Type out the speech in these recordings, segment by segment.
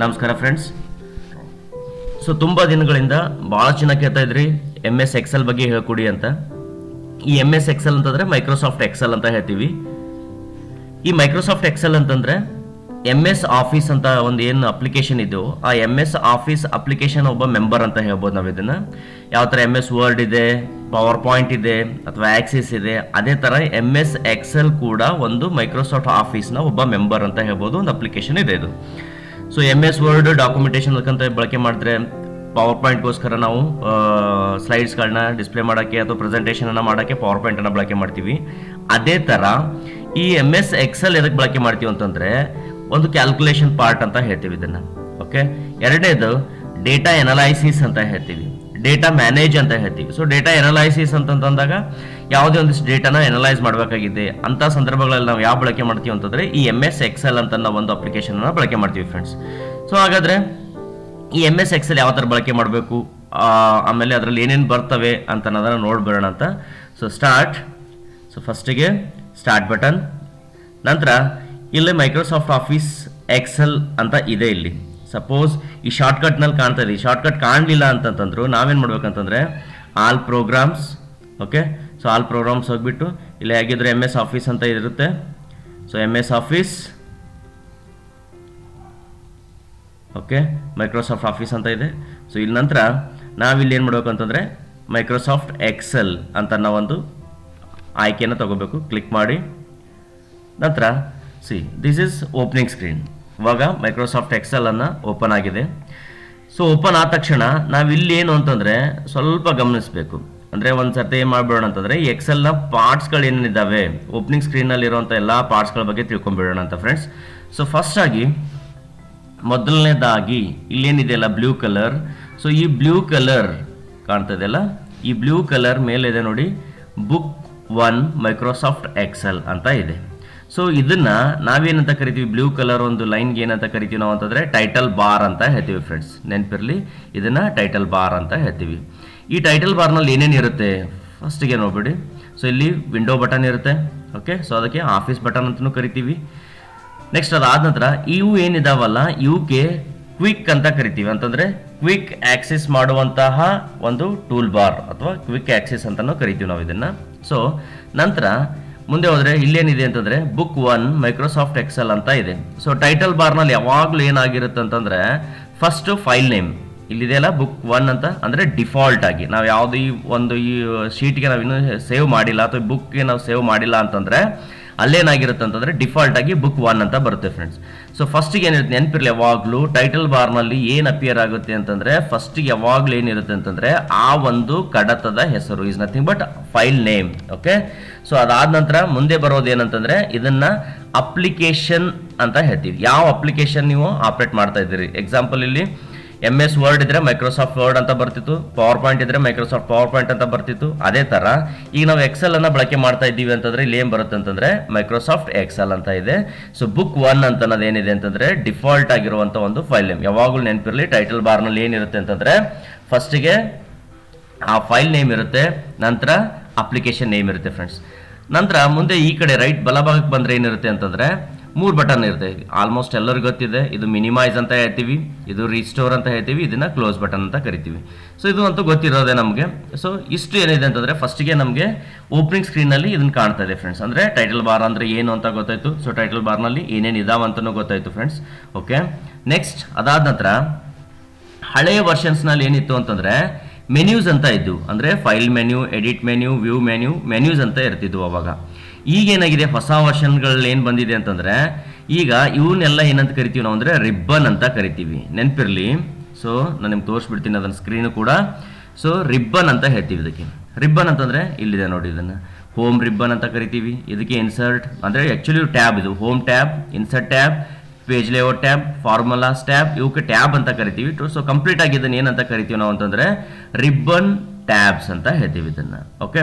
ನಮಸ್ಕಾರ friends so ತುಂಬ ದಿನಗಳಿಂದ ಭಾಳ ಚೆನ್ನಾಗಿ ಕೇಳ್ತಾ ಇದ್ರಿ ಎಂ ಎಸ್ ಎಕ್ಸೆಲ್ ಬಗ್ಗೆ ಹೇಳ್ಕೊಡಿ ಅಂತ. ಈ ಎಂ ಎಸ್ ಎಕ್ಸೆಲ್ ಅಂತಂದ್ರೆ ಮೈಕ್ರೋಸಾಫ್ಟ್ ಎಕ್ಸೆಲ್ ಅಂತ ಹೇಳ್ತೀವಿ. ಈ ಮೈಕ್ರೋಸಾಫ್ಟ್ ಎಕ್ಸೆಲ್ ಅಂತಂದ್ರೆ ಎಂ ಎಸ್ ಆಫೀಸ್ ಅಂತ ಒಂದು ಏನು ಅಪ್ಲಿಕೇಶನ್ ಇದೆಯೋ, ಆ ಎಂ ಎಸ್ ಆಫೀಸ್ ಅಪ್ಲಿಕೇಶನ್ ಒಬ್ಬ ಮೆಂಬರ್ ಅಂತ ಹೇಳ್ಬೋದು ನಾವು ಇದನ್ನ. ಯಾವ ಥರ ಎಂ ಎಸ್ ವರ್ಡ್ ಇದೆ ಪವರ್ ಪಾಯಿಂಟ್ ಇದೆ, ಅಥವಾ ಆಕ್ಸಿಸ್ ಇದೆ, ಅದೇ ಥರ ಎಂ ಎಸ್ ಎಕ್ಸೆಲ್ ಕೂಡ ಒಂದು ಮೈಕ್ರೋಸಾಫ್ಟ್ ಆಫೀಸ್ನ ಒಬ್ಬ ಮೆಂಬರ್ ಅಂತ ಹೇಳ್ಬೋದು, ಒಂದು ಅಪ್ಲಿಕೇಶನ್ ಇದೆ ಇದು. So M S Word documentation ಅಂತ ಬಳಕೆ ಮಾಡಿದ್ರೆ ಪವರ್ ಪಾಯಿಂಟ್ಗೋಸ್ಕರ ನಾವು ಸ್ಲೈಡ್ಸ್ಗಳನ್ನ ಡಿಸ್ಪ್ಲೇ ಮಾಡೋಕ್ಕೆ ಅಥವಾ ಪ್ರೆಸೆಂಟೇಷನನ್ನು ಮಾಡೋಕ್ಕೆ ಪವರ್ ಪಾಯಿಂಟನ್ನು ಬಳಕೆ ಮಾಡ್ತೀವಿ. ಅದೇ ಥರ ಈ ಎಂ ಎಸ್ ಎಕ್ಸೆಲ್ ಎದಕ್ಕೆ ಬಳಕೆ ಮಾಡ್ತೀವಿ ಅಂತಂದರೆ, ಒಂದು ಕ್ಯಾಲ್ಕುಲೇಷನ್ ಪಾರ್ಟ್ ಅಂತ ಹೇಳ್ತೀವಿ ಇದನ್ನು. ಓಕೆ ಎರಡನೇದು ಡೇಟಾ ಎನಲೈಸಿಸ್ ಅಂತ ಹೇಳ್ತೀವಿ. ಡೇಟಾ ಮ್ಯಾನೇಜ್ ಅಂತ ಹೇಳ್ತೀವಿ. ಸೊ ಡೇಟಾ ಎನಲೈಸಿಸ್ ಅಂತಂದಾಗ ಯಾವುದೇ ಒಂದಿಷ್ಟು ಡೇಟಾನ ಎನಲೈಸ್ ಮಾಡಬೇಕಾಗಿದೆ. ಅಂತ ಸಂದರ್ಭಗಳಲ್ಲಿ ನಾವು ಯಾವ ಬಳಕೆ ಮಾಡ್ತೀವಿ ಅಂತಂದ್ರೆ ಈ ಎಂ ಎಸ್ ಎಕ್ಸೆಲ್ ಅಂತ ನಾವು ಒಂದು ಅಪ್ಲಿಕೇಶನ್ ಬಳಕೆ ಮಾಡ್ತೀವಿ ಫ್ರೆಂಡ್ಸ್ ಸೊ ಹಾಗಾದ್ರೆ ಈ ಎಂ ಎಸ್ ಎಕ್ಸೆಲ್ ಯಾವ ಥರ ಬಳಕೆ ಮಾಡಬೇಕು? ಆಮೇಲೆ ಅದರಲ್ಲಿ ಏನೇನು ಬರ್ತವೆ ಅಂತ ಅನ್ನೋದನ್ನು ನೋಡ್ಬೇಡ ಅಂತ. ಸೊ ಸ್ಟಾರ್ಟ್ ಸೊ ಫಸ್ಟಿಗೆ ಸ್ಟಾರ್ಟ್ ಬಟನ್ ನಂತರ ಇಲ್ಲಿ ಮೈಕ್ರೋಸಾಫ್ಟ್ ಆಫೀಸ್ ಎಕ್ಸೆಲ್ ಅಂತ ಇದೆ ಇಲ್ಲಿ. ಸಪೋಸ್ ಈ ಶಾರ್ಟ್ಕಟ್ನಲ್ಲಿ ಕಾಣ್ತಾ ಇದೆ. ಈ ಶಾರ್ಟ್ಕಟ್ ಕಾಣಲಿಲ್ಲ ಅಂತಂತಂದ್ರು ನಾವೇನು ಮಾಡ್ಬೇಕಂತಂದ್ರೆ all programs okay so all programs ಹೋಗ್ಬಿಟ್ಟು ಇಲ್ಲ ಹೇಗಿದ್ರೆ ಎಂ ಎಸ್ ಆಫೀಸ್ ಅಂತ ಇರುತ್ತೆ. So M S office okay Microsoft office ಅಂತ ಇದೆ. ಸೊ ಇಲ್ಲಿ ನಂತರ ನಾವಿಲ್ಲಿ ಏನು ಮಾಡಬೇಕು ಮೈಕ್ರೋಸಾಫ್ಟ್ ಎಕ್ಸೆಲ್ ಅಂತ ನಾವೊಂದು ಆಯ್ಕೆಯನ್ನು ತಗೋಬೇಕು. ಕ್ಲಿಕ್ ಮಾಡಿ. ನಂತರ see this is opening screen ಇವಾಗ ಮೈಕ್ರೋಸಾಫ್ಟ್ ಎಕ್ಸೆಲನ್ನು ಓಪನ್ ಆಗಿದೆ. ಸೊ ಓಪನ್ ಆದ ತಕ್ಷಣ ನಾವು ಇಲ್ಲಿ ಏನು ಅಂತಂದರೆ ಸ್ವಲ್ಪ ಗಮನಿಸಬೇಕು. ಅಂದರೆ ಒಂದು ಸರ್ತಿ ಏನು ಮಾಡಿಬಿಡೋಣ ಅಂತಂದರೆ ಎಕ್ಸೆಲ್ನ ಪಾರ್ಟ್ಸ್ಗಳು ಏನೇನಿದ್ದಾವೆ ಓಪನಿಂಗ್ ಸ್ಕ್ರೀನಲ್ಲಿರುವಂಥ ಎಲ್ಲ ಪಾರ್ಟ್ಸ್ಗಳ ಬಗ್ಗೆ ತಿಳ್ಕೊಂಬಿಡೋಣ ಅಂತ ಫ್ರೆಂಡ್ಸ್ ಸೊ ಫಸ್ಟ್ ಆಗಿ ಮೊದಲನೇದಾಗಿ ಇಲ್ಲೇನಿದೆಯಲ್ಲ ಬ್ಲೂ ಕಲರ್ ಸೊ ಈ ಬ್ಲೂ ಕಲರ್ ಕಾಣ್ತದೆಯಲ್ಲ ಈ ಬ್ಲೂ ಕಲರ್ ಮೇಲೆ ಇದೆ ನೋಡಿ ಬುಕ್ ಒನ್ ಮೈಕ್ರೋಸಾಫ್ಟ್ ಎಕ್ಸೆಲ್ ಅಂತ ಇದೆ. ಸೊ ಇದನ್ನ ನಾವೇನಂತ ಕರಿತೀವಿ? ಬ್ಲೂ ಕಲರ್ ಒಂದು ಲೈನ್ಗೆ ಏನಂತ ಕರಿತೀವಿ ನಾವು ಅಂತಂದ್ರೆ ಟೈಟಲ್ ಬಾರ್ ಅಂತ ಹೇಳ್ತೀವಿ ಫ್ರೆಂಡ್ಸ್ ನೆನಪಿರಲಿ? ಇದನ್ನ ಟೈಟಲ್ ಬಾರ್ ಅಂತ ಹೇಳ್ತೀವಿ. ಈ ಟೈಟಲ್ ಬಾರ್ನಲ್ಲಿ ಏನೇನಿರುತ್ತೆ ಫಸ್ಟಿಗೆ ನೋಡ್ಬಿಡಿ. ಸೊ ಇಲ್ಲಿ ವಿಂಡೋ ಬಟನ್ ಇರುತ್ತೆ. ಓಕೆ ಸೊ ಅದಕ್ಕೆ ಆಫೀಸ್ ಬಟನ್ ಅಂತಲೂ ಕರಿತೀವಿ. ನೆಕ್ಸ್ಟ್ ಅದಾದ ನಂತರ ಇವು ಏನಿದಾವಲ್ಲ? ಇವಕ್ಕೆ ಕ್ವಿಕ್ ಅಂತ ಕರಿತೀವಿ. ಅಂತಂದ್ರೆ ಕ್ವಿಕ್ ಆಕ್ಸೆಸ್ ಮಾಡುವಂತಹ ಒಂದು ಟೂಲ್ ಬಾರ್ ಅಥವಾ ಕ್ವಿಕ್ ಆಕ್ಸೆಸ್ ಅಂತಲೂ ಕರಿತೀವಿ ನಾವು ಇದನ್ನ. ಸೊ ನಂತರ ಮುಂದೆ ಹೋದ್ರೆ ಇಲ್ಲೇನಿದೆ ಅಂತಂದ್ರೆ ಬುಕ್ ಒನ್ ಮೈಕ್ರೋಸಾಫ್ಟ್ ಎಕ್ಸೆಲ್ ಅಂತ ಇದೆ. ಸೊ ಟೈಟಲ್ ಬಾರ್ನಲ್ಲಿ ಯಾವಾಗಲೂ ಏನಾಗಿರುತ್ತೆ ಅಂತಂದ್ರೆ ಫಸ್ಟ್ ಫೈಲ್ ನೇಮ್ ಇಲ್ಲಿದೆಯಲ್ಲ ಬುಕ್ ಒನ್ ಅಂತ, ಅಂದ್ರೆ ಡಿಫಾಲ್ಟ್ ಆಗಿ. ನಾವು ಯಾವುದು ಈ ಒಂದು ಈ ಶೀಟ್ಗೆ ನಾವು ಇನ್ನೂ ಸೇವ್ ಮಾಡಿಲ್ಲ, ಅಥವಾ ಬುಕ್ಗೆ ನಾವು ಸೇವ್ ಮಾಡಿಲ್ಲ ಅಂತಂದ್ರೆ ಅಲ್ಲೇನಾಗಿರುತ್ತೆ ಅಂತಂದ್ರೆ ಡಿಫಾಲ್ಟ್ ಆಗಿ ಬುಕ್ ಒನ್ ಅಂತ ಬರುತ್ತೆ ಫ್ರೆಂಡ್ಸ್ ಸೊ ಫಸ್ಟಿಗೆ ಏನಿರುತ್ತೆ ನೆನಪಿರಲಿ ಯಾವಾಗಲೂ ಟೈಟಲ್ ಬಾರ್ನಲ್ಲಿ ಏನು ಅಪಿಯರ್ ಆಗುತ್ತೆ ಅಂತಂದ್ರೆ ಫಸ್ಟಿಗೆ ಯಾವಾಗಲೂ ಏನಿರುತ್ತೆ ಅಂತಂದ್ರೆ ಆ ಒಂದು ಕಡತದ ಹೆಸರು is nothing but file name okay so ಅದಾದ ನಂತರ ಮುಂದೆ ಬರೋದು ಏನಂತಂದರೆ ಇದನ್ನ ಅಪ್ಲಿಕೇಶನ್ ಅಂತ ಹೇಳ್ತೀವಿ. ಯಾವ ಅಪ್ಲಿಕೇಶನ್ ನೀವು ಆಪರೇಟ್ ಮಾಡ್ತಾ ಇದ್ದೀರಿ? ಎಕ್ಸಾಂಪಲ್ ಇಲ್ಲಿ ಎಂ ಎಸ್ ವರ್ಡ್ ಇದ್ರೆ ಮೈಕ್ರೋಸಾಫ್ಟ್ ವರ್ಡ್ ಅಂತ ಬರ್ತಿತ್ತು ಪವರ್ ಪಾಯಿಂಟ್ ಇದ್ರೆ ಮೈಕ್ರೋಸಾಫ್ಟ್ ಪವರ್ ಪಾಯಿಂಟ್ ಅಂತ ಬರ್ತಿತ್ತು. ಅದೇ ತರ, ಈಗ ನಾವು ಎಕ್ಸೆಲ್ ಅನ್ನ ಬಳಕೆ ಮಾಡ್ತಾ ಇದ್ದೀವಿ ಅಂತಂದ್ರೆ ಇಲ್ಲಿ ಏನ್ ಬರುತ್ತೆ ಅಂತಂದ್ರೆ ಮೈಕ್ರೋಸಾಫ್ಟ್ ಎಕ್ಸೆಲ್ ಅಂತ ಇದೆ. ಸೊ ಬುಕ್ ಒನ್ ಅಂತ ಏನಿದೆ ಅಂತಂದ್ರೆ ಡಿಫಾಲ್ಟ್ ಆಗಿರುವಂತ ಒಂದು ಫೈಲ್ ನೇಮ್ ಯಾವಾಗಲೂ ನೆನಪಿರಲಿ ಟೈಟಲ್ ಬಾರ್ನಲ್ಲಿ ಏನಿರುತ್ತೆ ಅಂತಂದ್ರೆ ಫಸ್ಟಿಗೆ ಆ ಫೈಲ್ ನೇಮ್ ಇರುತ್ತೆ, ನಂತರ ಅಪ್ಲಿಕೇಶನ್ ನೇಮ್ ಇರುತ್ತೆ ಫ್ರೆಂಡ್ಸ್ ನಂತರ ಮುಂದೆ ಈ ಕಡೆ ರೈಟ್ ಬಲಭಾಗಕ್ಕೆ ಬಂದ್ರೆ ಏನಿರುತ್ತೆ ಅಂತಂದ್ರೆ ಮೂರು ಬಟನ್ ಇರುತ್ತೆ. ಆಲ್ಮೋಸ್ಟ್ ಎಲ್ಲರಿಗೂ ಗೊತ್ತಿದೆ, ಇದು ಮಿನಿಮೈಸ್ ಅಂತ ಹೇಳ್ತೀವಿ, ಇದು ರೀಸ್ಟೋರ್ ಅಂತ ಹೇಳ್ತೀವಿ, ಇದನ್ನು ಕ್ಲೋಸ್ ಬಟನ್ ಅಂತ ಕರಿತೀವಿ. ಸೊ ಇದು ಅಂತೂ ಗೊತ್ತಿರೋದೇ ನಮಗೆ. ಸೊ ಇಷ್ಟು ಏನಿದೆ ಅಂತಂದರೆ ಫಸ್ಟಿಗೆ ನಮಗೆ ಓಪನಿಂಗ್ ಸ್ಕ್ರೀನಲ್ಲಿ ಇದನ್ನು ಕಾಣ್ತಾ ಇದೆ ಫ್ರೆಂಡ್ಸ್ ಅಂದರೆ ಟೈಟಲ್ ಬಾರ್ ಅಂದರೆ ಏನು ಅಂತ ಗೊತ್ತಾಯಿತು. ಸೊ ಟೈಟಲ್ ಬಾರ್ನಲ್ಲಿ ಏನೇನು ಇದಾವೆ ಅಂತಲೂ ಗೊತ್ತಾಯಿತು ಫ್ರೆಂಡ್ಸ್ ಓಕೆ ನೆಕ್ಸ್ಟ್ ಅದಾದ ನಂತರ ಹಳೆಯ ವರ್ಷನ್ಸ್ನಲ್ಲಿ ಏನಿತ್ತು ಅಂತಂದರೆ ಮೆನ್ಯೂಸ್ ಅಂತ ಇದ್ದು ಅಂದರೆ file menu edit menu view menu menus ಅಂತ ಇರ್ತಿದ್ವು ಅವಾಗ. ಈಗೇನಾಗಿದೆ ಹೊಸ ವರ್ಷನ್ಗಳಲ್ಲಿ ಏನು ಬಂದಿದೆ ಅಂತಂದರೆ, ಈಗ ಇವನ್ನೆಲ್ಲ ಏನಂತ ಕರಿತೀವಿ ನಾವು ಅಂದರೆ ರಿಬ್ಬನ್ ಅಂತ ಕರಿತೀವಿ. ನೆನಪಿರ್ಲಿ? ಸೊ ನಾನು ನಿಮ್ಗೆ ತೋರಿಸ್ಬಿಡ್ತೀನಿ ಅದನ್ನು ಸ್ಕ್ರೀನು ಕೂಡ. ಸೊ ರಿಬ್ಬನ್ ಅಂತ ಹೇಳ್ತೀವಿ ಇದಕ್ಕೆ. ರಿಬ್ಬನ್ ಅಂತಂದರೆ ಇಲ್ಲಿದೆ ನೋಡಿ ಇದನ್ನು. ಹೋಮ್ ರಿಬ್ಬನ್ ಅಂತ ಕರಿತೀವಿ. ಇದಕ್ಕೆ ಇನ್ಸರ್ಟ್ ಅಂದರೆ ಆ್ಯಕ್ಚುಲಿ ಟ್ಯಾಬ್ ಇದು. Home tab insert tab page layout tab formulas tab ಇವಕ್ಕೆ ಟ್ಯಾಬ್ ಅಂತ ಕರಿತೀವಿ. ಸೊ ಕಂಪ್ಲೀಟ್ ಆಗಿ ಇದನ್ನು ಏನಂತ ಕರಿತೀವಿ ನಾವು ಅಂತಂದರೆ ರಿಬ್ಬನ್ ಟ್ಯಾಬ್ಸ್ ಅಂತ ಹೇಳ್ತೀವಿ ಇದನ್ನು. ಓಕೆ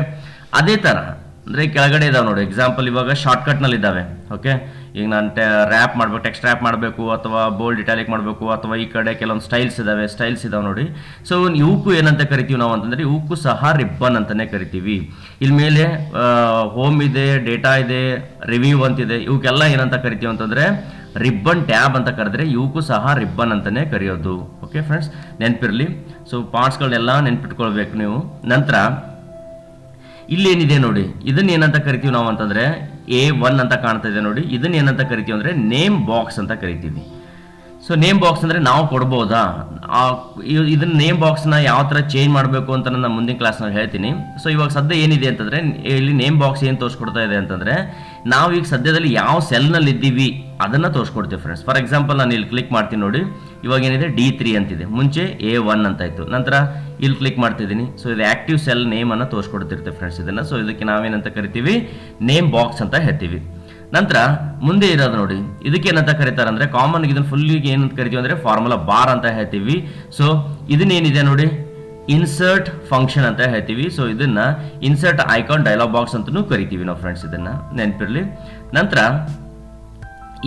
ಅದೇ ತರ ಅಂದ್ರೆ ಕೆಳಗಡೆ ಇದಾವೆ ನೋಡಿ. ಎಕ್ಸಾಂಪಲ್ ಇವಾಗ ಶಾರ್ಟ್ಕಟ್ನಲ್ಲಿ ಇದಾವೆ ಓಕೆ ಈಗ ನಾನು ರ್ಯಾಪ್ ಮಾಡಬೇಕು ಟೆಕ್ಸ್ಟ್ ರ್ಯಾಪ್ ಮಾಡಬೇಕು, ಅಥವಾ ಬೋಲ್ಡ್ ಇಟಾಲಿಕ್ ಮಾಡಬೇಕು, ಅಥವಾ ಈ ಕಡೆ ಕೆಲವೊಂದು ಸ್ಟೈಲ್ಸ್ ಇದಾವೆ ಸ್ಟೈಲ್ಸ್ ಇದಾವೆ ನೋಡಿ. ಸೊ ಇವಕ್ಕೂ ಏನಂತ ಕರಿತೀವಿ ನಾವು ಅಂತಂದ್ರೆ ಇವಕ್ಕೂ ಸಹ ರಿಬ್ಬನ್ ಅಂತಾನೆ ಕರಿತೀವಿ. ಇಲ್ಲಿ ಮೇಲೆ ಹೋಮ್ ಇದೆ ಡೇಟಾ ಇದೆ ರಿವ್ಯೂ ಅಂತಿದೆ ಇವಕ್ಕೆಲ್ಲ ಏನಂತ ಕರಿತೀವಿ ಅಂತಂದ್ರೆ ರಿಬ್ಬನ್ ಟ್ಯಾಬ್ ಅಂತ ಕರೆದ್ರೆ ಇವಕ್ಕೂ ಸಹ ರಿಬ್ಬನ್ ಅಂತಲೇ ಕರೆಯೋದು. ಓಕೆ ಫ್ರೆಂಡ್ಸ್ ನೆನಪಿರಲಿ? ಸೊ ಪಾರ್ಟ್ಸ್ಗಳನ್ನೆಲ್ಲ ನೆನ್ಪಿಟ್ಕೊಳ್ಬೇಕು ನೀವು. ನಂತರ ಇಲ್ಲೇನಿದೆ ನೋಡಿ. ಇದನ್ನ ಏನಂತ ಕರಿತೀವಿ ನಾವು ಅಂತಂದ್ರೆ ಎ ಒನ್ ಅಂತ ಕಾಣ್ತಾ ಇದೆ ನೋಡಿ. ಇದನ್ನ ಏನಂತ ಕರಿತೀವಿ ಅಂದ್ರೆ ನೇಮ್ ಬಾಕ್ಸ್ ಅಂತ ಕರಿತೀವಿ. ಸೊ ನೇಮ್ ಬಾಕ್ಸ್ ಅಂದರೆ ನಾವು ಕೊಡ್ಬೋದಾ? ಇದನ್ನ ನೇಮ್ ಬಾಕ್ಸ್ನ ಯಾವ ಥರ ಚೇಂಜ್ ಮಾಡಬೇಕು ಅಂತ ನಾನು ಮುಂದಿನ ಕ್ಲಾಸ್ನಲ್ಲಿ ಹೇಳ್ತೀನಿ. ಸೊ ಇವಾಗ ಸದ್ಯ ಏನಿದೆ ಅಂತಂದರೆ, ಇಲ್ಲಿ ನೇಮ್ ಬಾಕ್ಸ್ ಏನು ತೋರಿಸ್ಕೊಡ್ತಾ ಇದೆ ಅಂತಂದರೆ, ನಾವು ಈಗ ಸದ್ಯದಲ್ಲಿ ಯಾವ ಸೆಲ್ನಲ್ಲಿ ಇದ್ದೀವಿ ಅದನ್ನು ತೋರಿಸ್ಕೊಡ್ತೀವಿ ಫ್ರೆಂಡ್ಸ್ ಫಾರ್ ಎಕ್ಸಾಂಪಲ್ ನಾನು ಇಲ್ಲಿ ಕ್ಲಿಕ್ ಮಾಡ್ತೀನಿ ನೋಡಿ. ಇವಾಗ ಏನಿದೆ? ಡಿ ತ್ರೀ ಅಂತಿದೆ. ಮುಂಚೆ ಎ ಒನ್ ಅಂತ ಇತ್ತು. ನಂತರ ಇಲ್ಲಿ ಕ್ಲಿಕ್ ಮಾಡ್ತಿದ್ದೀನಿ. ಸೊ ಇದು ಆ್ಯಕ್ಟಿವ್ ಸೆಲ್ ನೇಮನ್ನು ತೋರಿಸ್ಕೊಡ್ತಿರ್ತೀವಿ ಫ್ರೆಂಡ್ಸ್ ಇದನ್ನು. ಸೊ ಇದಕ್ಕೆ ನಾವೇನಂತ ಕರಿತೀವಿ? ನೇಮ್ ಬಾಕ್ಸ್ ಅಂತ ಹೇಳ್ತೀವಿ. ನಂತರ ಮುಂದೆ ಇರೋದು ನೋಡಿ. ಇದಕ್ಕೆ ಏನಂತ ಕರೀತಾರೆ ಅಂದ್ರೆ ಕಾಮನ್ ಇದನ್ನ ಫುಲ್ಲಿಗೆ ಏನಂತ ಕರಿತೀವಿ ಅಂದ್ರೆ ಫಾರ್ಮುಲಾ ಬಾರ್ ಅಂತ ಹೇಳ್ತೀವಿ. ಸೊ ಇದನ್ನೇನಿದೆ ನೋಡಿ? ಇನ್ಸರ್ಟ್ ಫಂಕ್ಷನ್ ಅಂತ ಹೇಳ್ತೀವಿ. ಸೊ ಇದನ್ನ ಇನ್ಸರ್ಟ್ ಐಕಾನ್ ಡೈಲಾಗ್ ಬಾಕ್ಸ್ ಅಂತಲೂ ಕರಿತೀವಿ ನಾವು ಫ್ರೆಂಡ್ಸ್ ಇದನ್ನ. ನೆನಪಿರ್ಲಿ? ನಂತರ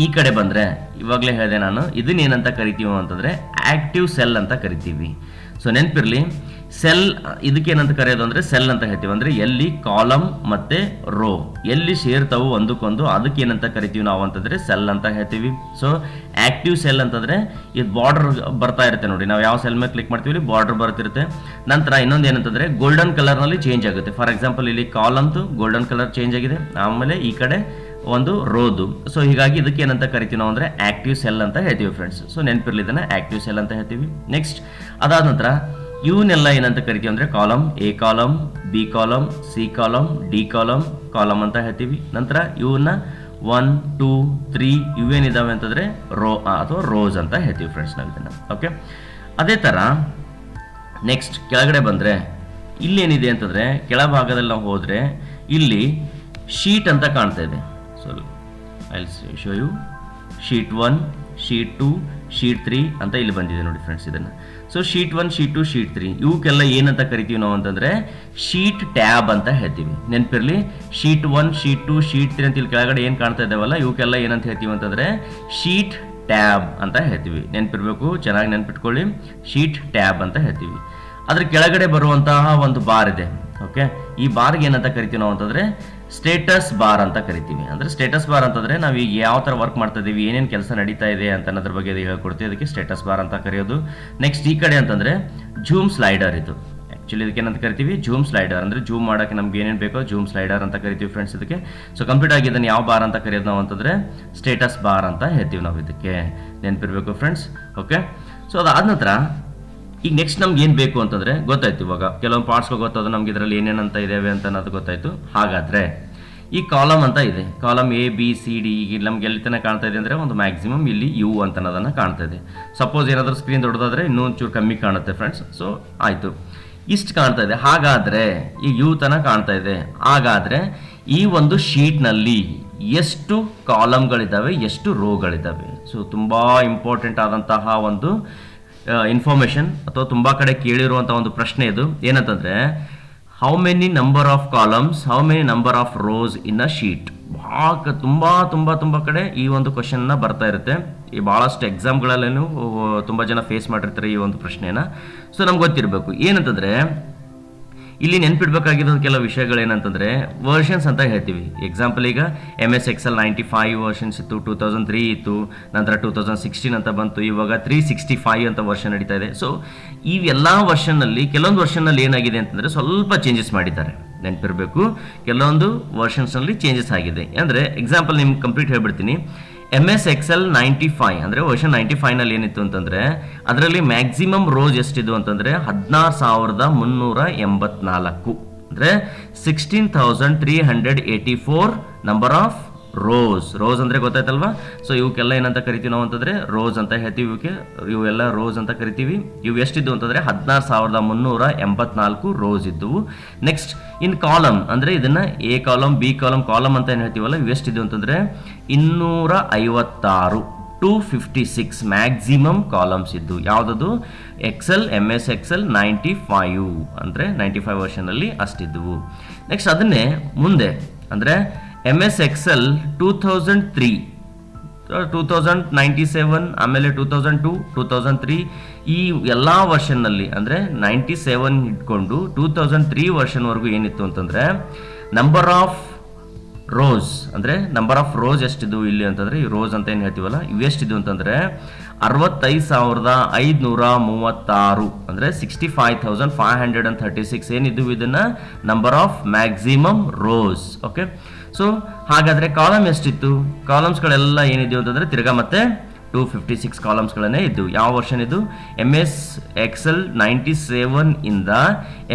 ಈ ಕಡೆ ಬಂದ್ರೆ, ಇವಾಗಲೇ ಹೇಳಿದೆ ನಾನು ಇದನ್ನ ಏನಂತ ಕರಿತೀವಿ ಅಂತಂದ್ರೆ ಆಕ್ಟಿವ್ ಸೆಲ್ ಅಂತ ಕರಿತೀವಿ. ಸೊ ನೆನಪಿರ್ಲಿ? ಸೆಲ್, ಇದಕ್ಕೆ ಏನಂತ ಕರೆಯೋದು ಅಂದ್ರೆ ಸೆಲ್ ಅಂತ ಹೇಳ್ತೀವಿ. ಅಂದ್ರೆ ಎಲ್ಲಿ ಕಾಲಮ್ ಮತ್ತೆ ರೋ. ಎಲ್ಲಿ ಸೇರ್ತಾವು ಒಂದಕ್ಕೊಂದು, ಅದಕ್ಕೆ ಏನಂತ ಕರಿತೀವಿ ನಾವು ಅಂತಂದ್ರೆ ಸೆಲ್ ಅಂತ ಹೇಳ್ತೀವಿ. ಸೊ ಆಕ್ಟಿವ್ ಸೆಲ್ ಅಂತಂದ್ರೆ ಇದು ಬಾರ್ಡರ್ ಬರ್ತಾ ಇರುತ್ತೆ ನೋಡಿ. ನಾವು ಯಾವ ಸೆಲ್ ಮೇಲೆ ಕ್ಲಿಕ್ ಮಾಡ್ತೀವಿ ಬಾರ್ಡರ್ ಬರ್ತಿರುತ್ತೆ. ನಂತರ ಇನ್ನೊಂದು ಏನಂತಂದ್ರೆ ಗೋಲ್ಡನ್ ಕಲರ್ನಲ್ಲಿ ಚೇಂಜ್ ಆಗುತ್ತೆ. ಫಾರ್ ಎಕ್ಸಾಂಪಲ್ ಇಲ್ಲಿ ಕಾಲಮ್ದು ಗೋಲ್ಡನ್ ಕಲರ್ ಚೇಂಜ್ ಆಗಿದೆ. ಆಮೇಲೆ ಈ ಕಡೆ ಒಂದು ರೋದು. ಸೊ ಹೀಗಾಗಿ ಇದಕ್ಕೆ ಏನಂತ ಕರಿತೀವಿ ನಾವು ಅಂದ್ರೆ ಆಕ್ಟಿವ್ ಸೆಲ್ ಅಂತ ಹೇಳ್ತೀವಿ ಫ್ರೆಂಡ್ಸ್ ಸೊ ನೆನಪಿರ್ಲಿ ಇದನ್ನ ಆಕ್ಟಿವ್ ಸೆಲ್ ಅಂತ ಹೇಳ್ತೀವಿ. ನೆಕ್ಸ್ಟ್ ಅದಾದ ನಂತರ ಇವನ್ನೆಲ್ಲ ಏನಂತ ಕರಿತೀವಿ ಅಂದರೆ column, A column, B column, C column, D column column ಅಂತ ಹೇಳ್ತೀವಿ. ನಂತರ ಇವನ್ನ ಒನ್, ಟೂ, ತ್ರೀ ಇವೇನಿದಾವೆ ಅಂತಂದರೆ ರೋ ಅಥವಾ ರೋಸ್ ಅಂತ ಹೇಳ್ತೀವಿ ಫ್ರೆಂಡ್ಸ್ ನಾವು ಇದನ್ನು. ಓಕೆ ಅದೇ ಥರ ನೆಕ್ಸ್ಟ್ ಕೆಳಗಡೆ ಬಂದರೆ ಇಲ್ಲೇನಿದೆ ಅಂತಂದರೆ ಕೆಳಭಾಗದಲ್ಲಿ ನಾವು ಹೋದರೆ ಇಲ್ಲಿ ಶೀಟ್ ಅಂತ ಕಾಣ್ತಾ ಇದೆ. So I show you sheet one, sheet two sheet three ಅಂತ ಇಲ್ಲಿ ಬಂದಿದೆ ನೋಡಿ ಫ್ರೆಂಡ್ಸ್ ಇದನ್ನು. So sheet one sheet two sheet three ಇವಕ್ಕೆಲ್ಲ ಏನಂತ ಕರಿತೀವಿ ನಾವು ಅಂತಂದರೆ ಶೀಟ್ ಟ್ಯಾಬ್ ಅಂತ ಹೇಳ್ತೀವಿ. ನೆನಪಿರಲಿ? Sheet one sheet two sheet three ಅಂತ ಇಲ್ಲಿ ಕೆಳಗಡೆ ಏನು ಕಾಣ್ತಾ ಇದ್ದಾವಲ್ಲ ಇವಕ್ಕೆಲ್ಲ ಏನಂತ ಹೇಳ್ತೀವಿ ಅಂತಂದರೆ ಶೀಟ್ ಟ್ಯಾಬ್ ಅಂತ ಹೇಳ್ತೀವಿ. ನೆನಪಿರ್ಬೇಕು? ಚೆನ್ನಾಗಿ ನೆನ್ಪಿಟ್ಕೊಳ್ಳಿ. ಶೀಟ್ ಟ್ಯಾಬ್ ಅಂತ ಹೇಳ್ತೀವಿ. ಅದ್ರ ಕೆಳಗಡೆ ಬರುವಂತಹ ಒಂದು ಬಾರ್ ಇದೆ. ಓಕೆ ಈ ಬಾರ್ಗೆ ಏನಂತ ಕರಿತೀವಿ ನಾವು ಅಂತಂದ್ರೆ ಸ್ಟೇಟಸ್ ಬಾರ್ ಅಂತ ಕರಿತೀವಿ. ಅಂದ್ರೆ ಸ್ಟೇಟಸ್ ಬಾರ್ ಅಂತಂದ್ರೆ ನಾವು ಈಗ ಯಾವ ಥರ ವರ್ಕ್ ಮಾಡ್ತಾ ಇದ್ದೀವಿ ಏನೇನು ಕೆಲಸ ನಡೀತಾ ಇದೆ ಅಂತ ಅನ್ನೋದ್ರ ಬಗ್ಗೆ ಹೇಳ್ಕೊಡ್ತೀವಿ. ಅದಕ್ಕೆ ಸ್ಟೇಟಸ್ ಬಾರ್ ಅಂತ ಕರೆಯೋದು. ನೆಕ್ಸ್ಟ್ ಈ ಕಡೆ ಅಂತಂದ್ರೆ ಜೂಮ್ ಸ್ಲೈಡರ್ ಇದು. ಆ್ಯಕ್ಚುಲಿ ಇದಕ್ಕೆ ಏನಂತ ಕರಿತೀವಿ? ಜೂಮ್ ಸ್ಲೈಡರ್ ಅಂದರೆ ಜೂಮ್ ಮಾಡೋಕ್ಕೆ ನಮ್ಗೆ ಏನೇನು ಬೇಕೋ ಜೂಮ್ ಸ್ಲೈಡರ್ ಅಂತ ಕರಿತೀವಿ ಫ್ರೆಂಡ್ಸ್ ಇದಕ್ಕೆ. ಸೊ ಕಂಪ್ಲೀಟ್ ಆಗಿ ಇದನ್ನು ಯಾವ ಬಾರ್ ಅಂತ ಕರೆಯೋದು ನಾವು ಅಂತಂದರೆ ಸ್ಟೇಟಸ್ ಬಾರ್ ಅಂತ ಹೇಳ್ತೀವಿ ನಾವು ಇದಕ್ಕೆ. ನೆನಪಿರಬೇಕು ಫ್ರೆಂಡ್ಸ್ ಓಕೆ ಸೊ ಅದಾದ ನಂತರ ಈಗ ನೆಕ್ಸ್ಟ್ ನಮ್ಗೆ ಏನು ಬೇಕು ಅಂತಂದರೆ ಗೊತ್ತಾಯ್ತು ಇವಾಗ. ಕೆಲವೊಂದು ಪಾರ್ಟ್ಸ್ಗಳು ಗೊತ್ತಾದ ನಮ್ಗೆ ಇದರಲ್ಲಿ ಏನೇನಂತ ಇದಾವೆ ಅಂತ ಅನ್ನೋದು ಗೊತ್ತಾಯ್ತು. ಹಾಗಾದರೆ ಈ ಕಾಲಮ್ ಅಂತ ಇದೆ. Column A B C D ಈಗ ನಮ್ಗೆ ಎಲ್ಲಿ ತನಕ ಕಾಣ್ತಾ ಇದೆ ಅಂದರೆ ಒಂದು ಮ್ಯಾಕ್ಸಿಮಮ್ ಇಲ್ಲಿ ಯು ಅಂತ ಅನ್ನೋದನ್ನು ಕಾಣ್ತಾ ಇದೆ. ಸಪೋಸ್ ಏನಾದರೂ ಸ್ಕ್ರೀನ್ ದೊಡ್ಡದಾದ್ರೆ ಇನ್ನೂ ಒಂಚೂರು ಕಮ್ಮಿ ಕಾಣುತ್ತೆ ಫ್ರೆಂಡ್ಸ್ ಸೊ ಆಯಿತು. ಇಷ್ಟು ಕಾಣ್ತಾ ಇದೆ. ಹಾಗಾದರೆ ಈ ಯು ತನ ಕಾಣ್ತಾ ಇದೆ. ಹಾಗಾದರೆ ಈ ಒಂದು ಶೀಟ್ನಲ್ಲಿ ಎಷ್ಟು ಕಾಲಮ್ಗಳಿದ್ದಾವೆ ಎಷ್ಟು ರೋಗಳಿದ್ದಾವೆ ಸೊ ತುಂಬ ಇಂಪಾರ್ಟೆಂಟ್ ಆದಂತಹ ಒಂದು ಇನ್ಫಾರ್ಮೇಷನ್ ಅಥವಾ ತುಂಬ ಕಡೆ ಕೇಳಿರುವಂಥ ಒಂದು ಪ್ರಶ್ನೆ ಇದು. ಏನಂತಂದರೆ how many number of columns how many number of rows in a sheet ಭಾಳ ತುಂಬ ತುಂಬ ತುಂಬ ಕಡೆ ಈ ಒಂದು ಕ್ವಶನ್ನ ಬರ್ತಾ ಇರುತ್ತೆ. ಈ ಭಾಳಷ್ಟು ಎಕ್ಸಾಮ್ಗಳಲ್ಲೇನು ತುಂಬ ಜನ ಫೇಸ್ ಮಾಡಿರ್ತಾರೆ ಈ ಒಂದು ಪ್ರಶ್ನೆನ. ಸೊ ನಮ್ಗೆ ಗೊತ್ತಿರಬೇಕು. ಏನಂತಂದರೆ ಇಲ್ಲಿ ನೆನ್ಪಿಡ್ಬೇಕಾಗಿರೋ ಕೆಲವು ವಿಷಯಗಳು ಏನಂತಂದ್ರೆ ವರ್ಷನ್ಸ್ ಅಂತ ಹೇಳ್ತೀವಿ. ಎಕ್ಸಾಂಪಲ್ ಈಗ M S Excel ninety five versions ಇತ್ತು ಟೂ ತೌಸಂಡ್ ತ್ರೀ ಇತ್ತು, ನಂತರ ಟೂ ತೌಸಂಡ್ ಸಿಕ್ಸ್ಟೀನ್ ಅಂತ ಬಂತು, ಇವಾಗ ತ್ರೀ ಸಿಕ್ಸ್ಟಿ ಫೈವ್ ಅಂತ ವರ್ಷನ್ ನಡೀತಾ ಇದೆ. ಸೊ ಇವೆಲ್ಲ ವರ್ಷನ್ನಲ್ಲಿ ಕೆಲವೊಂದು ವರ್ಷನ್ನಲ್ಲಿ ಏನಾಗಿದೆ ಅಂತಂದರೆ ಸ್ವಲ್ಪ ಚೇಂಜಸ್ ಮಾಡಿದ್ದಾರೆ. ನೆನಪಿರಬೇಕು, ಕೆಲವೊಂದು ವರ್ಷನ್ಸ್ನಲ್ಲಿ ಚೇಂಜಸ್ ಆಗಿದೆ. ಅಂದರೆ ಎಕ್ಸಾಂಪಲ್ ನಿಮ್ಗೆ ಕಂಪ್ಲೀಟ್ ಹೇಳ್ಬಿಡ್ತೀನಿ. M S Excel ninety five ಅಂದರೆ ವರ್ಷ ನೈಂಟಿ ಫೈವ್ನಲ್ಲಿ ಏನಿತ್ತು ಅಂತಂದರೆ, ಅದರಲ್ಲಿ ಮ್ಯಾಕ್ಸಿಮಮ್ ರೋಜ್ ಎಷ್ಟಿದ್ದು ಅಂತಂದರೆ ಹದಿನಾರು ಸಾವಿರದ ಮುನ್ನೂರ ಎಂಬತ್ನಾಲ್ಕು. ಅಂದರೆ sixteen thousand three hundred eighty four number of rows rows ಅಂದರೆ ಗೊತ್ತಾಯ್ತಲ್ವಾ? ಸೊ ಇವಕ್ಕೆಲ್ಲ ಏನಂತ ಕರಿತೀವಿ ನಾವು ಅಂತಂದರೆ ರೋಸ್ ಅಂತ ಹೇಳ್ತೀವಿ ಇವಕ್ಕೆ. ಇವೆಲ್ಲ ರೋಸ್ ಅಂತ ಕರಿತೀವಿ. ಇವು ಎಷ್ಟಿದ್ದು ಅಂತಂದರೆ ಹದಿನಾರು ಸಾವಿರದ ಮುನ್ನೂರ ಎಂಬತ್ನಾಲ್ಕು ರೋಸ್ ಇದ್ದವು. ನೆಕ್ಸ್ಟ್ ಇನ್ ಕಾಲಮ್ ಅಂದರೆ ಇದನ್ನು A column B column column ಅಂತ ಏನು ಹೇಳ್ತೀವಲ್ಲ, ಇವು ಎಷ್ಟಿದ್ದು ಅಂತಂದರೆ ಇನ್ನೂರ ಐವತ್ತಾರು, two fifty six maximum columns ಇದ್ದು. ಯಾವುದದು? Excel M S Excel ninety five. ಅಂದರೆ ನೈಂಟಿ ಫೈವ್ ವರ್ಷನಲ್ಲಿ ಅಷ್ಟಿದ್ದವು ನೆಕ್ಸ್ಟ್ ಅದನ್ನೇ ಮುಂದೆ, ಅಂದರೆ M S Excel two thousand three two thousand ninety seven ಆಮೇಲೆ two thousand to two thousand three ಈ ಎಲ್ಲ ವರ್ಷನ್ನಲ್ಲಿ ಅಂದರೆ ನೈಂಟಿ ಸೆವೆನ್ ಇಟ್ಕೊಂಡು ಟೂ ತೌಸಂಡ್ ತ್ರೀ ವರ್ಷನ್ವರೆಗೂ ಏನಿತ್ತು ಅಂತಂದರೆ ನಂಬರ್ ಆಫ್ ರೋಸ್ ಅಂದರೆ ನಂಬರ್ ಆಫ್ ರೋಸ್ ಎಷ್ಟಿದ್ವು ಇಲ್ಲಿ ಅಂತಂದರೆ, ಈ ರೋಸ್ ಅಂತ ಏನು ಹೇಳ್ತೀವಲ್ಲ, ಇವು ಅಂತಂದರೆ, ಅರವತ್ತೈದು ಸಾವಿರದ ಐದುನೂರ ಮೂವತ್ತಾರು, ಅಂದರೆ sixty five thousand five hundred and thirty six ಏನಿದ್ವು ಇದನ್ನು? Number of maximum rows okay so ಹಾಗಾದರೆ ಕಾಲಮ್ ಎಷ್ಟಿತ್ತು? ಕಾಲಮ್ಸ್ಗಳೆಲ್ಲ ಏನಿದೆಯೋ ಅಂತಂದರೆ ತಿರ್ಗಾ ಮತ್ತೆ ಟೂ ಫಿಫ್ಟಿ ಸಿಕ್ಸ್ ಕಾಲಮ್ಸ್ಗಳನ್ನೇ ಇದ್ದು. ಯಾವ ವರ್ಷನ್ ಇದು? M S Excel ninety seven ಇಂದ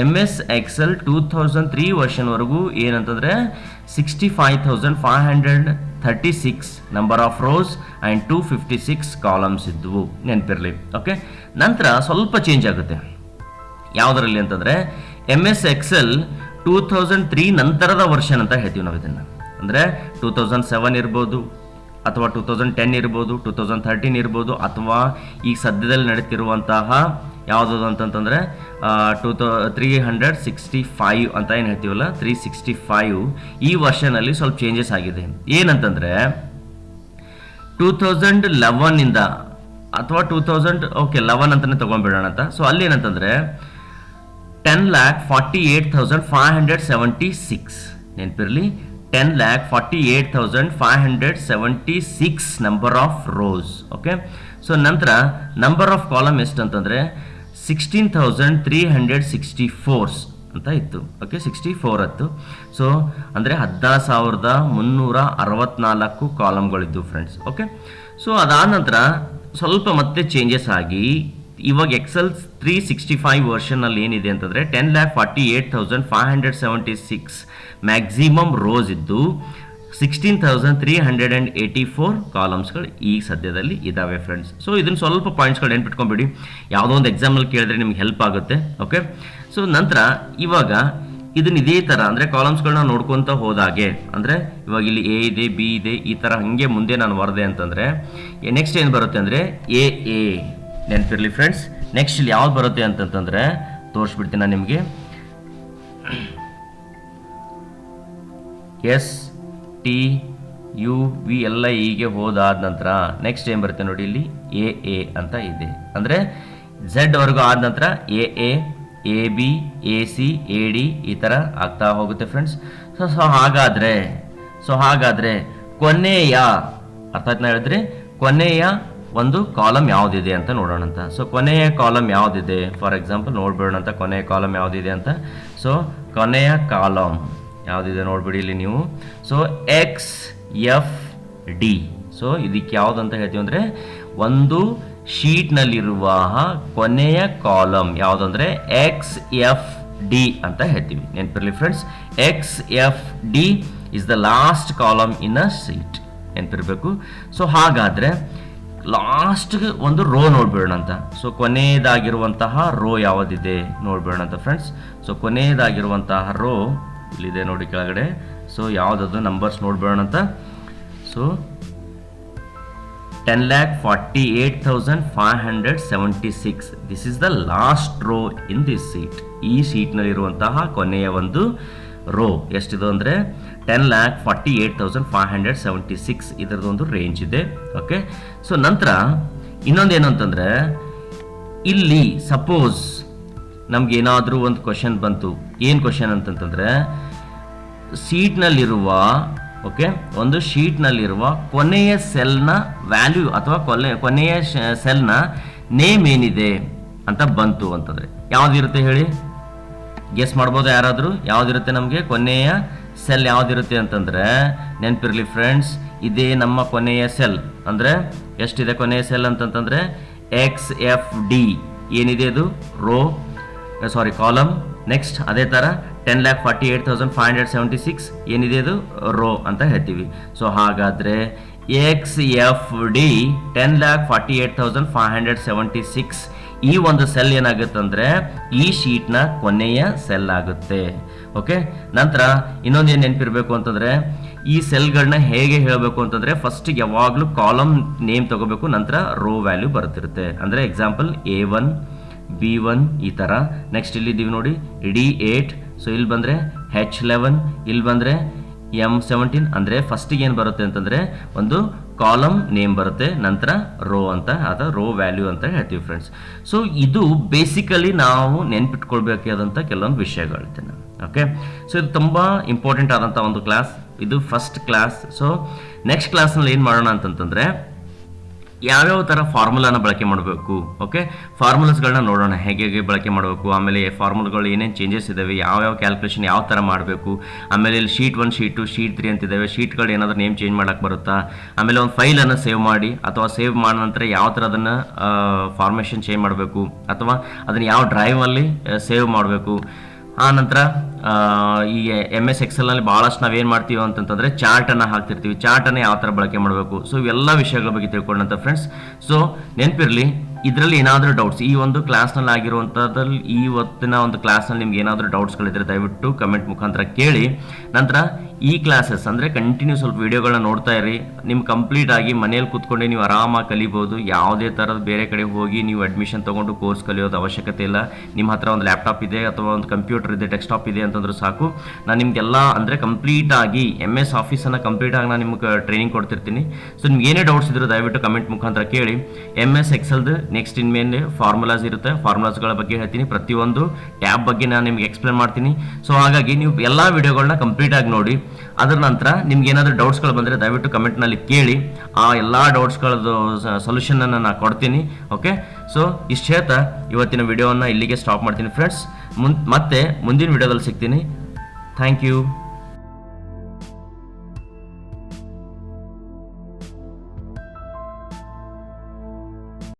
M S Excel two thousand three ವರ್ಷನ್ವರೆಗೂ ಏನಂತಂದರೆ sixty five thousand five hundred thirty six number of rows and two fifty six columns ಇದ್ದವು ನೆನಪಿರಲಿ. ಓಕೆ ನಂತರ ಸ್ವಲ್ಪ change ಆಗುತ್ತೆ. ಯಾವುದರಲ್ಲಿ ಅಂತಂದರೆ M S Excel two thousand three ನಂತರದ ವರ್ಷನ್ ಅಂತ ಹೇಳ್ತೀವಿ ನಾವು ಇದನ್ನು. ಅಂದರೆ ಟೂ ತೌಸಂಡ್ ಸೆವೆನ್ ಇರ್ಬೋದು, ಅಥವಾ ಟೂ ತೌಸಂಡ್ ಟೆನ್ ಇರ್ಬೋದು ಟೂ ತೌಸಂಡ್ ಥರ್ಟೀನ್ ಇರ್ಬೋದು, ಅಥವಾ ಈಗ ಸದ್ಯದಲ್ಲಿ ನಡೀತಿರುವಂತಹ ಯಾವುದದು ಅಂತಂತಂದರೆ two thou three hundred sixty five ಅಂತ ಏನು ಹೇಳ್ತೀವಲ್ಲ ತ್ರೀ ಸಿಕ್ಸ್ಟಿ ಫೈವ್ ಈ ವರ್ಷನಲ್ಲಿ ಸ್ವಲ್ಪ ಚೇಂಜಸ್ ಆಗಿದೆ. ಏನಂತಂದರೆ ಟೂ ತೌಸಂಡ್ ಲೆವನ್ನಿಂದ ಅಥವಾ ಟೂ ತೌಸಂಡ್ ಓಕೆ ಲೆವೆನ್ ಅಂತಲೇ ತೊಗೊಂಡ್ಬಿಡೋಣ ಅಂತ. ಸೊ ಅಲ್ಲಿ ಏನಂತಂದರೆ ten lakh forty eight thousand five hundred seventy six ನೆನಪಿರಲಿ ten lakh forty eight thousand five hundred seventy six number of rows okay so ನಂತರ number of column ಎಷ್ಟು ಅಂತಂದರೆ sixteen thousand three hundred sixty fours ಅಂತ ಇತ್ತು okay sixty four ಹತ್ತು so ಅಂದರೆ ಹದಿನಾರು ಸಾವಿರದ ಮುನ್ನೂರ ಅರವತ್ನಾಲ್ಕು ಕಾಲಮ್ಗಳಿದ್ದು ಫ್ರೆಂಡ್ಸ್ ಓಕೆ ಸೊ ಅದಾದ ನಂತರ ಸ್ವಲ್ಪ ಮತ್ತೆ ಚೇಂಜಸ್ ಆಗಿ ಇವಾಗ ಎಕ್ಸೆಲ್ ತ್ರೀ ಸಿಕ್ಸ್ಟಿ ಫೈವ್ ವರ್ಷನಲ್ಲಿ ಏನಿದೆ ಅಂತಂದರೆ ten lakh forty eight thousand five hundred seventy six maximum rows ಇದ್ದು sixteen thousand three hundred and eighty four ಕಾಲಮ್ಸ್ಗಳು ಈ ಸದ್ಯದಲ್ಲಿ ಇದ್ದಾವೆ ಫ್ರೆಂಡ್ಸ್ ಸೊ ಇದನ್ನು ಸ್ವಲ್ಪ ಪಾಯಿಂಟ್ಸ್ಗಳು ನೆನ್ಪಿಟ್ಕೊಂಬಿಡಿ ಯಾವುದೋ ಒಂದು ಎಕ್ಸಾಮಲ್ಲಿ ಕೇಳಿದ್ರೆ ನಿಮ್ಗೆ ಹೆಲ್ಪ್ ಆಗುತ್ತೆ ಓಕೆ ಸೊ ನಂತರ ಇವಾಗ ಇದನ್ನ ಇದೇ ಥರ ಅಂದರೆ ಕಾಲಮ್ಸ್ಗಳನ್ನ ನೋಡ್ಕೊತ ಹೋದಾಗೆ, ಅಂದರೆ ಇವಾಗ ಇಲ್ಲಿ ಎ ಇದೆ ಬಿ ಇದೆ, ಈ ಥರ ಹಾಗೆ ಮುಂದೆ ನಾನು ಬರದೆ ಅಂತಂದರೆ ನೆಕ್ಸ್ಟ್ ಏನು ಬರುತ್ತೆ ಅಂದರೆ ಎ ಎ ನೆನಪಿರಲಿ ಫ್ರೆಂಡ್ಸ್ ನೆಕ್ಸ್ಟ್ ಇಲ್ಲಿ ಯಾವ್ದು ಬರುತ್ತೆ ಅಂತಂತಂದರೆ, ತೋರಿಸ್ಬಿಡ್ತೀನಿ ನಾನು ನಿಮಗೆ. ಎಸ್ ಟಿ ಯು ವಿ ಎಲ್ಲ ಹೀಗೆ ಹೋದಾದ ನಂತರ ನೆಕ್ಸ್ಟ್ ಏನು ಬರುತ್ತೆ ನೋಡಿ ಇಲ್ಲಿ? ಎ ಎ ಅಂತ ಇದೆ. ಅಂದರೆ ಝೆಡ್ ವರೆಗೂ ಆದ ನಂತರ A A A B A C A D ಈ ಥರ ಆಗ್ತಾ ಹೋಗುತ್ತೆ ಫ್ರೆಂಡ್ಸ್ ಸೊ ಸೊ ಹಾಗಾದರೆ ಸೊ ಹಾಗಾದರೆ ಕೊನೆಯ ಅರ್ಥ ಆಯ್ತು ಹೇಳಿದ್ರೆ ಕೊನೆಯ ಒಂದು ಕಾಲಮ್ ಯಾವುದಿದೆ ಅಂತ ನೋಡೋಣ ಅಂತ. ಸೊ ಕೊನೆಯ ಕಾಲಮ್ ಯಾವುದಿದೆ? ಫಾರ್ ಎಕ್ಸಾಂಪಲ್ ನೋಡ್ಬಿಡೋಣ ಅಂತ. ಕೊನೆಯ ಕಾಲಮ್ ಯಾವುದಿದೆ ಅಂತ? ಸೊ ಕೊನೆಯ ಕಾಲಮ್ ಯಾವುದಿದೆ ನೋಡ್ಬಿಡಿ ಇಲ್ಲಿ ನೀವು. So X F D so ಇದಕ್ಕೆ ಯಾವ್ದು ಅಂತ ಹೇಳ್ತೀವಿ ಅಂದರೆ, ಒಂದು ಶೀಟ್ನಲ್ಲಿರುವ ಕೊನೆಯ ಕಾಲಮ್ ಯಾವುದಂದ್ರೆ ಎಕ್ಸ್ ಎಫ್ ಡಿ ಅಂತ ಹೇಳ್ತೀವಿ. ನೆನಪಿರಲಿ friends X F D is the last column in a sheet ನೆನಪಿರಬೇಕು. So ಹಾಗಾದರೆ ಲಾಸ್ಟ್ಗೆ ಒಂದು ರೋ ನೋಡ್ಬೇಡೋಣ ಅಂತ. ಸೊ ಕೊನೆಯದಾಗಿರುವಂತಹ ರೋ ಯಾವುದಿದೆ ನೋಡ್ಬೇಡೋಣ ಅಂತ ಫ್ರೆಂಡ್ಸ್ ಸೊ ಕೊನೆಯದಾಗಿರುವಂತಹ ರೋ ಇಲ್ಲಿದೆ ನೋಡಿ ಕೆಳಗಡೆ. ಸೊ ಯಾವುದದು ನಂಬರ್ಸ್ ನೋಡ್ಬೇಡೋಣ ಅಂತ. So ten lakh forty eight thousand five hundred seventy six this is the last row in this sheet ಈ ಸೀಟ್ನಲ್ಲಿರುವಂತಹ ಕೊನೆಯ ಒಂದು ರೋ ಎಷ್ಟಿದೆ ಅಂದರೆ ten lakh forty eight thousand five hundred seventy six ಇದರದೊಂದು range ಇದೆ ಓಕೆ ಸೊ ನಂತರ ಇನ್ನೊಂದೇನು ಅಂತಂದರೆ ಇಲ್ಲಿ ಸಪೋಸ್ ನಮ್ಗೆ ಏನಾದರೂ ಒಂದು ಕ್ವಶನ್ ಬಂತು. ಏನು ಕ್ವಶನ್ ಅಂತಂತಂದರೆ ಸೀಟ್ನಲ್ಲಿರುವ ಓಕೆ ಒಂದು ಶೀಟ್ನಲ್ಲಿರುವ ಕೊನೆಯ ಸೆಲ್ನ ವ್ಯಾಲ್ಯೂ ಅಥವಾ ಕೊನೆ ಕೊನೆಯ ಸೆಲ್ನ ನೇಮ್ ಏನಿದೆ ಅಂತ ಬಂತು ಅಂತಂದರೆ. ಯಾವುದಿರುತ್ತೆ ಹೇಳಿ? ಗೆಸ್ ಮಾಡ್ಬೋದು ಯಾರಾದರೂ? ಯಾವುದಿರುತ್ತೆ ನಮಗೆ? ಕೊನೆಯ ಸೆಲ್ ಯಾವುದಿರುತ್ತೆ ಅಂತಂದರೆ, ನೆನಪಿರಲಿ ಫ್ರೆಂಡ್ಸ್ ಇದೇ ನಮ್ಮ ಕೊನೆಯ ಸೆಲ್ ಅಂದರೆ, ಎಷ್ಟಿದೆ ಕೊನೆಯ ಸೆಲ್ ಅಂತಂತಂದರೆ ಎಕ್ಸ್ ಎಫ್ ಡಿ ಏನಿದೆ ಅದು? ರೋ ಸಾರಿ ಕಾಲಮ್ ನೆಕ್ಸ್ಟ್ ಅದೇ ಥರ ten lakh forty eight thousand five hundred seventy six ಏನಿದೆ ಅದು? ರೋ ಅಂತ ಹೇಳ್ತೀವಿ. ಸೊ ಹಾಗಾದರೆ X F D ten lakh forty eight thousand five hundred seventy six ಈ ಒಂದು ಸೆಲ್ ಏನಾಗುತ್ತೆ ಅಂದರೆ ಈ ಶೀಟ್ನ ಕೊನೆಯ ಸೆಲ್ ಆಗುತ್ತೆ. ಓಕೆ ನಂತರ ಇನ್ನೊಂದು ಏನು ನೆನಪಿರಬೇಕು ಅಂತಂದರೆ ಈ ಸೆಲ್ಗಳನ್ನ ಹೇಗೆ ಹೇಳಬೇಕು ಅಂತಂದರೆ ಫಸ್ಟ್ ಯಾವಾಗಲೂ ಕಾಲಮ್ ನೇಮ್ ತಗೋಬೇಕು, ನಂತರ ರೋ ವ್ಯಾಲ್ಯೂ ಬರುತ್ತಿರುತ್ತೆ. ಅಂದರೆ example A one B one ಈ ಥರ ನೆಕ್ಸ್ಟ್ ಇಲ್ಲಿದ್ದೀವಿ ನೋಡಿ ಡಿ ಏಟ್ ಸೊ ಇಲ್ಲಿ ಬಂದರೆ ಹೆಚ್ ಲೆವೆನ್ ಇಲ್ಲಿ ಬಂದರೆ ಎಂ ಸೆವೆಂಟೀನ್ ಅಂದರೆ ಫಸ್ಟಿಗೆ ಏನು ಬರುತ್ತೆ ಅಂತಂದರೆ ಒಂದು ಕಾಲಮ್ ನೇಮ್ ಬರುತ್ತೆ, ನಂತರ ರೋ ಅಂತ ಅಥವಾ ರೋ ವ್ಯಾಲ್ಯೂ ಅಂತ ಹೇಳ್ತೀವಿ ಫ್ರೆಂಡ್ಸ್. ಸೊ ಇದು ಬೇಸಿಕಲಿ ನಾವು ನೆನ್ಪಿಟ್ಕೊಳ್ಬೇಕಾದಂಥ ಕೆಲವೊಂದು ವಿಷಯಗಳಿದೆ ಓಕೆ ಸೊ ಇದು ತುಂಬ ಇಂಪಾರ್ಟೆಂಟ್ ಆದಂಥ ಒಂದು ಕ್ಲಾಸ್ ಇದು ಫಸ್ಟ್ ಕ್ಲಾಸ್ ಸೊ ನೆಕ್ಸ್ಟ್ ಕ್ಲಾಸ್ನಲ್ಲಿ ಏನು ಮಾಡೋಣ ಅಂತಂತಂದರೆ ಯಾವ್ಯಾವ ಥರ ಫಾರ್ಮುಲಾನ ಬಳಕೆ ಮಾಡಬೇಕು? ಓಕೆ ಫಾರ್ಮುಲಾಸ್ಗಳನ್ನ ನೋಡೋಣ. ಹೇಗೆ ಹೇಗೆ ಬಳಕೆ ಮಾಡಬೇಕು? ಆಮೇಲೆ ಫಾರ್ಮುಲಾಗಳು ಏನೇನು ಚೇಂಜಸ್ ಇದ್ದಾವೆ ಯಾವ್ಯಾವ ಕ್ಯಾಲ್ಕುಲೇಷನ್ ಯಾವ ಥರ ಮಾಡಬೇಕು? ಆಮೇಲೆ ಇಲ್ಲಿ sheet one sheet two sheet three ಅಂತಿದ್ದಾವೆ ಶೀಟ್ಗಳು ಏನಾದರೂ ನೇಮ್ ಚೇಂಜ್ ಮಾಡೋಕ್ಕೆ ಬರುತ್ತಾ? ಆಮೇಲೆ ಒಂದು ಫೈಲನ್ನು ಸೇವ್ ಮಾಡಿ, ಅಥವಾ ಸೇವ್ ಮಾಡಿದ ನಂತರ ಯಾವ ಥರ ಅದನ್ನು ಫಾರ್ಮೇಷನ್ ಚೇಂಜ್ ಮಾಡಬೇಕು? ಅಥವಾ ಅದನ್ನು ಯಾವ ಡ್ರೈವಲ್ಲಿ ಸೇವ್ ಮಾಡಬೇಕು? ಆ ನಂತರ ಈ ಎಂ ಎಸ್ ಎಕ್ಸೆಲ್ನಲ್ಲಿ ಭಾಳಷ್ಟು ನಾವೇನು ಮಾಡ್ತೀವಿ ಅಂತಂತಂದರೆ ಚಾರ್ಟನ್ನು ಹಾಕ್ತಿರ್ತೀವಿ. ಚಾರ್ಟನ್ನು ಯಾವ ಥರ ಬಳಕೆ ಮಾಡಬೇಕು? ಸೊ ಇವೆಲ್ಲ ವಿಷಯಗಳ ಬಗ್ಗೆ ತಿಳ್ಕೊಂಡಂತ ಫ್ರೆಂಡ್ಸ್ ಸೊ ನೆನಪಿರಲಿ, ಇದರಲ್ಲಿ ಏನಾದರೂ ಡೌಟ್ಸ್ ಈ ಒಂದು ಕ್ಲಾಸ್ನಲ್ಲಿ ಆಗಿರುವಂಥದ್ರಲ್ಲಿ ಈ ಹೊತ್ತಿನ ಒಂದು ಕ್ಲಾಸ್ನಲ್ಲಿ ನಿಮ್ಗೆ ಏನಾದರೂ ಡೌಟ್ಸ್ಗಳಿದ್ರೆ ದಯವಿಟ್ಟು ಕಮೆಂಟ್ ಮುಖಾಂತರ ಕೇಳಿ. ನಂತರ ಈ ಕ್ಲಾಸಸ್ ಅಂದರೆ ಕಂಟಿನ್ಯೂ ಸ್ವಲ್ಪ ವೀಡಿಯೋಗಳನ್ನ ನೋಡ್ತಾ ಇರಿ. ನಿಮ್ಮ ಕಂಪ್ಲೀಟ್ ಆಗಿ ಮನೇಲಿ ಕೂತ್ಕೊಂಡು ನೀವು ಆರಾಮಾಗಿ ಕಲಿಬೋದು. ಯಾವುದೇ ಥರದ ಬೇರೆ ಕಡೆ ಹೋಗಿ ನೀವು ಅಡ್ಮಿಷನ್ ತೊಗೊಂಡು ಕೋರ್ಸ್ ಕಲಿಯೋದು ಅವಶ್ಯಕತೆ ಇಲ್ಲ. ನಿಮ್ಮ ಹತ್ರ ಒಂದು ಲ್ಯಾಪ್ಟಾಪ್ ಇದೆ ಅಥವಾ ಒಂದು ಕಂಪ್ಯೂಟರ್ ಇದೆ ಡೆಸ್ಕ್ಟಾಪ್ ಇದೆ ಅಂತಂದ್ರೆ ಸಾಕು. ನಾನು ನಿಮಗೆಲ್ಲ ಅಂದರೆ ಕಂಪ್ಲೀಟ್ ಆಗಿ ಎಂ ಎಸ್ ಆಫೀಸನ್ನು ಕಂಪ್ಲೀಟ್ ಆಗಿ ನಾನು ನಿಮ್ಗೆ ಟ್ರೈನಿಂಗ್ ಕೊಡ್ತಿರ್ತೀನಿ. ಸೊ ನಿಮ್ಗೆ ಏನೇ ಡೌಟ್ಸ್ ಇದ್ರೂ ದಯವಿಟ್ಟು ಕಮೆಂಟ್ ಮುಖಾಂತರ ಕೇಳಿ. ಎಂ ಎಸ್ ಎಕ್ಸೆಲ್ದು ನೆಕ್ಸ್ಟ್ ಇನ್ಮೇಲೆ ಫಾರ್ಮುಲಾಸ್ ಇರುತ್ತೆ. ಫಾರ್ಮುಲಾಸ್ಗಳ ಬಗ್ಗೆ ಹೇಳ್ತೀನಿ. ಪ್ರತಿಯೊಂದು ಟ್ಯಾಬ್ ಬಗ್ಗೆ ನಾನು ನಿಮ್ಗೆ ಎಕ್ಸ್ಪ್ಲೇನ್ ಮಾಡ್ತೀನಿ. ಸೊ ಹಾಗಾಗಿ ನೀವು ಎಲ್ಲ ವಿಡಿಯೋಗಳನ್ನ ಕಂಪ್ಲೀಟ್ ಆಗಿ ನೋಡಿ. ಅದರ ನಂತರ ನಿಮ್ಗೆ ಏನಾದರೂ ಡೌಟ್ಸ್ಗಳು ಬಂದರೆ ದಯವಿಟ್ಟು ಕಮೆಂಟ್ನಲ್ಲಿ ಕೇಳಿ. ಆ ಎಲ್ಲ ಡೌಟ್ಸ್ಗಳದ್ದು ಸೊಲ್ಯೂಷನನ್ನು ನಾನು ಕೊಡ್ತೀನಿ ಓಕೆ ಸೊ ಇಷ್ಟು ಹೇಳ್ತಾ ಇವತ್ತಿನ ವಿಡಿಯೋವನ್ನು ಇಲ್ಲಿಗೆ ಸ್ಟಾಪ್ ಮಾಡ್ತೀನಿ ಫ್ರೆಂಡ್ಸ್ ಮುನ್, ಮತ್ತೆ ಮುಂದಿನ ವಿಡಿಯೋದಲ್ಲಿ ಸಿಗ್ತೀನಿ. Thank you